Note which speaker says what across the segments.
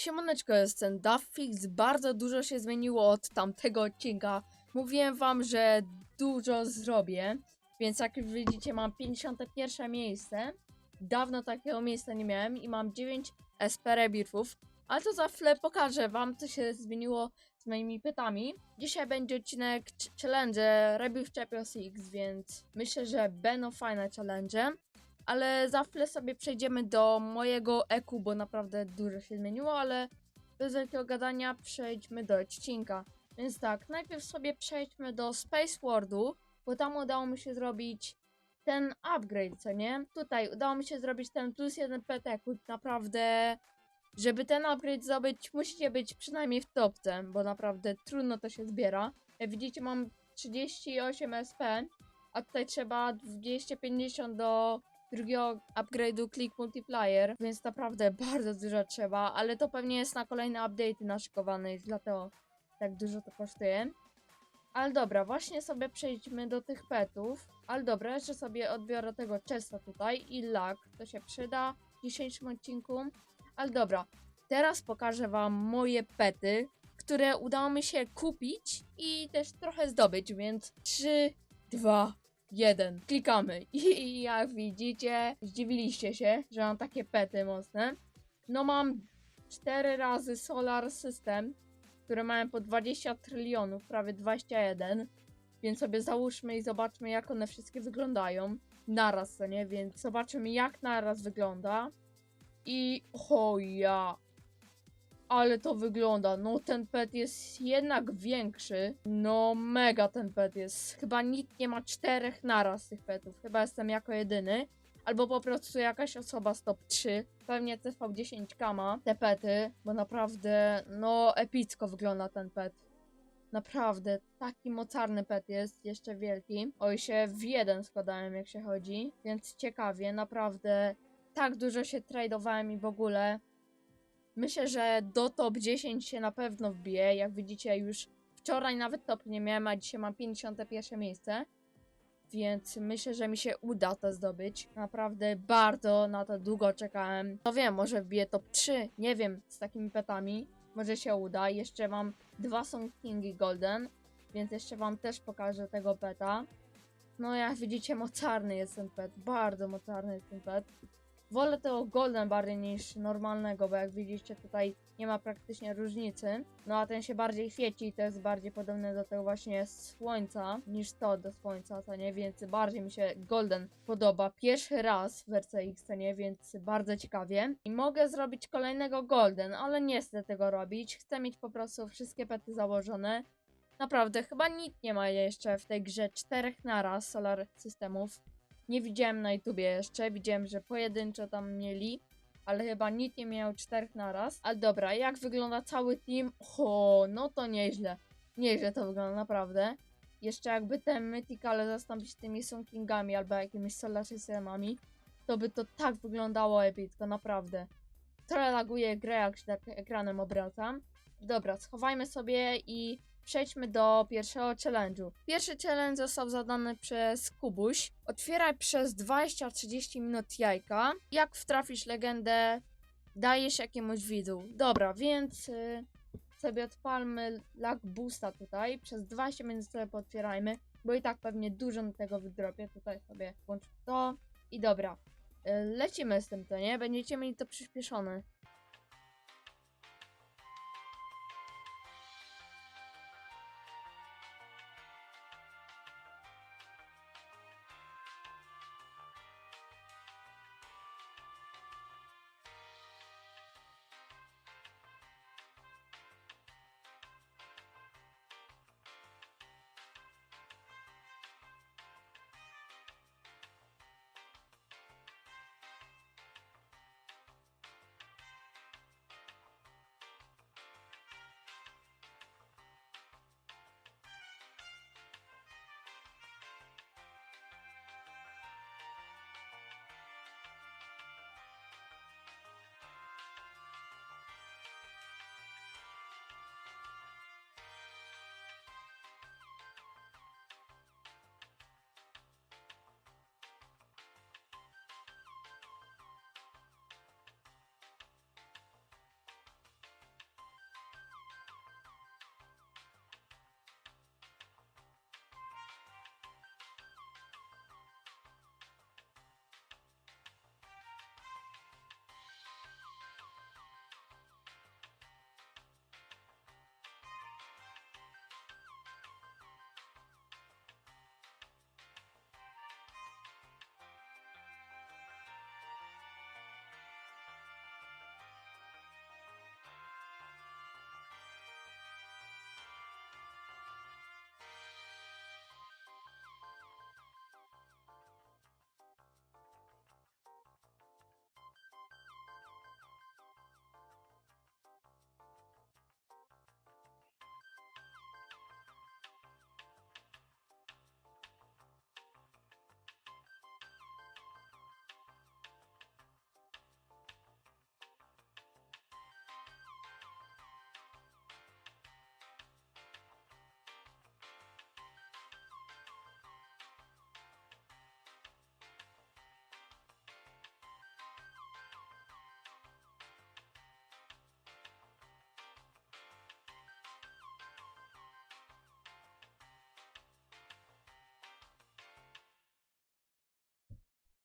Speaker 1: Siemaneczko, jestem Duffix. Bardzo dużo się zmieniło od tamtego odcinka. Mówiłem wam, że dużo zrobię, więc jak już widzicie mam 51 miejsce. Dawno takiego miejsca nie miałem i mam 9 SP rebirfów. Ale to za chwilę pokażę wam, co się zmieniło z moimi pytami. Dzisiaj będzie odcinek ch- challenge Rebirth Champions X, więc myślę, że będą fajne challenge. Ale za chwilę sobie przejdziemy do mojego EQ, bo naprawdę dużo się zmieniło, ale bez wielkiego gadania przejdźmy do odcinka. Więc tak, najpierw sobie przejdźmy do Space Worldu, bo tam udało mi się zrobić ten upgrade, co nie? Tutaj udało mi się zrobić ten plus jeden PT, naprawdę żeby ten upgrade zdobyć, musicie być przynajmniej w topce, bo naprawdę trudno to się zbiera. Jak widzicie, mam 38 SP, a tutaj trzeba 250 do drugiego upgrade'u Click Multiplier, więc naprawdę bardzo dużo trzeba, ale to pewnie jest na kolejne update'y naszykowane i dlatego tak dużo to kosztuje. Ale dobra, właśnie sobie przejdźmy do tych petów. Ale dobra, jeszcze sobie odbiorę tego chesta tutaj i lag, to się przyda w dzisiejszym odcinku. Ale dobra, teraz pokażę wam moje pety, które udało mi się kupić i też trochę zdobyć, więc 3, 2, 1. Klikamy. I jak widzicie, zdziwiliście się, że mam takie pety mocne. No mam 4 razy Solar System, które mają po 20 trylionów, prawie 21. Więc sobie załóżmy i zobaczmy, jak one wszystkie wyglądają. Naraz, co nie? Więc zobaczymy, jak naraz wygląda. I o ja. Ale to wygląda. No ten pet jest jednak większy. No mega ten pet jest. Chyba nikt nie ma czterech naraz tych petów. Chyba jestem jako jedyny. Albo po prostu jakaś osoba z top 3. Pewnie CV10K ma te pety, bo naprawdę, no epicko wygląda ten pet. Naprawdę, taki mocarny pet jest, jeszcze wielki. Oj, się w jeden składałem jak się chodzi, więc ciekawie, naprawdę tak dużo się tradowałem i w ogóle. Myślę, że do top 10 się na pewno wbiję. Jak widzicie, już wczoraj nawet top nie miałem, a dzisiaj mam 51 miejsce. Więc myślę, że mi się uda to zdobyć. Naprawdę bardzo na to długo czekałem. No wiem, może wbiję top 3, nie wiem, z takimi petami. Może się uda. Jeszcze mam dwa Song Kingi Golden, więc jeszcze wam też pokażę tego peta. No jak widzicie, mocarny jest ten pet. Bardzo mocarny jest ten pet. Wolę tego Golden bardziej niż normalnego, bo jak widzicie tutaj nie ma praktycznie różnicy. No a ten się bardziej świeci i to jest bardziej podobne do tego właśnie słońca niż to do słońca, co nie? Więc bardziej mi się Golden podoba. Pierwszy raz w RCX, co nie? Więc bardzo ciekawie. I mogę zrobić kolejnego Golden, ale nie chcę tego robić. Chcę mieć po prostu wszystkie pety założone. Naprawdę, chyba nikt nie ma jeszcze w tej grze czterech naraz Solar Systemów. Nie widziałem na YouTubie jeszcze, widziałem, że pojedynczo tam mieli, ale chyba nikt nie miał czterech naraz. Ale dobra, jak wygląda cały team? O, no to nieźle. Nieźle to wygląda, naprawdę. Jeszcze jakby te Mythicale zastąpić tymi Sunkingami albo jakimiś Solar Systemami, to by to tak wyglądało epicko, naprawdę. Trochę laguje grę, jak się tak ekranem obracam. Dobra, schowajmy sobie i przejdźmy do pierwszego challenge'u. Pierwszy challenge został zadany przez Kubuś. Otwieraj przez 20-30 minut jajka. Jak wtrafisz legendę, dajesz jakiemuś widzu. Dobra, więc y, sobie odpalmy lag boosta tutaj. Przez 20 minut sobie potwierajmy, bo i tak pewnie dużo na tego wydropię. Tutaj sobie włączę to. I dobra, y, lecimy z tym, to nie? Będziecie mieli to przyspieszone.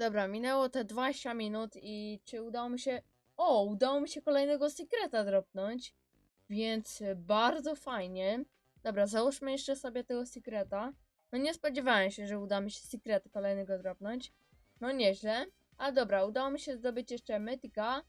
Speaker 1: Dobra, minęło te 20 minut i czy udało mi się... O, udało mi się kolejnego sekreta dropnąć. Więc bardzo fajnie. Dobra, załóżmy jeszcze sobie tego sekreta. No nie spodziewałem się, że uda mi się sekrety kolejnego dropnąć. No nieźle. A dobra, udało mi się zdobyć jeszcze mytyka,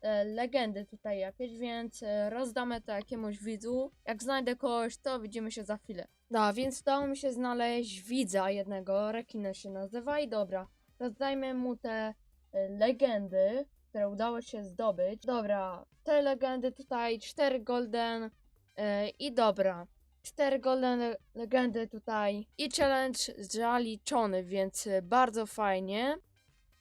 Speaker 1: e, legendy tutaj jakieś, więc e, rozdamy to jakiemuś widzu. Jak znajdę kogoś, to widzimy się za chwilę. No, da, więc udało mi się znaleźć widza jednego, Rekina się nazywa i dobra rozdajmy mu te e, legendy, które udało się zdobyć. Dobra, te legendy tutaj, 4 golden e, i dobra. 4 golden legendy tutaj i challenge zaliczony, więc e, bardzo fajnie.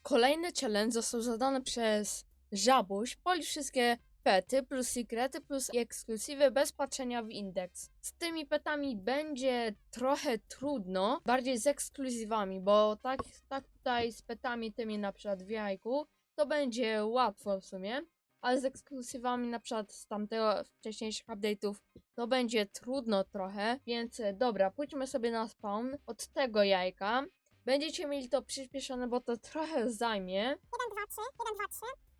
Speaker 1: Kolejny challenge został zadany przez Żabuś. Policz wszystkie pety plus sekrety plus ekskluzywy bez patrzenia w indeks. Z tymi petami będzie trochę trudno, bardziej z ekskluzywami, bo tak, tak tutaj z petami tymi na przykład w jajku, to będzie łatwo w sumie, ale z ekskluzywami na przykład z tamtego wcześniejszych update'ów to będzie trudno trochę, więc dobra, pójdźmy sobie na spawn od tego jajka. Będziecie mieli to przyspieszone, bo to trochę zajmie.
Speaker 2: 1, 2, 3, 1, 2, 3.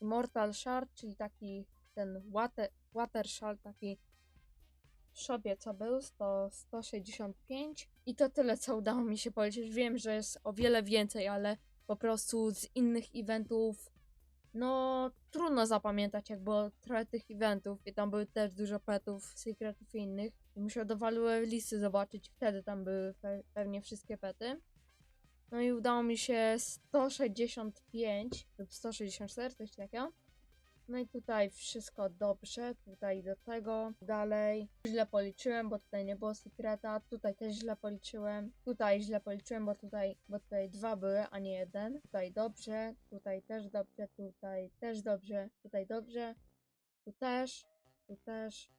Speaker 1: Immortal Shard, czyli taki ten water, water shard, taki w shopie co był, to 165 i to tyle co udało mi się policzyć. Wiem, że jest o wiele więcej, ale po prostu z innych eventów no trudno zapamiętać, jak było trochę tych eventów i tam były też dużo petów, secretów i innych. Muszę do listy zobaczyć, wtedy tam były pe- pewnie wszystkie pety. No i udało mi się 165 lub 164, coś takiego. No i tutaj wszystko dobrze, tutaj do tego, dalej. Źle policzyłem, bo tutaj nie było sekreta, tutaj też źle policzyłem, tutaj źle policzyłem, bo tutaj, bo tutaj dwa były, a nie jeden. Tutaj dobrze, tutaj też dobrze, tutaj też dobrze, tutaj dobrze, tu też, tu też,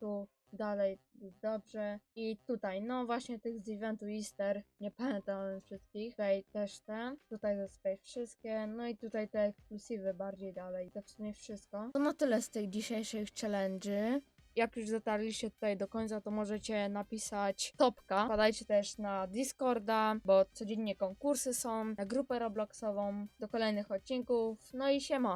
Speaker 1: tu dalej dobrze. I tutaj, no właśnie tych z eventu Easter, nie pamiętam wszystkich. Tutaj też ten, tutaj zostaje wszystkie, no i tutaj te ekskluzywy bardziej dalej. To w sumie wszystko. To na tyle z tych dzisiejszych challenge'y. Jak już dotarliście tutaj do końca, to możecie napisać topka. Wpadajcie też na Discorda, bo codziennie konkursy są, na grupę Robloxową, do kolejnych odcinków. No i siema!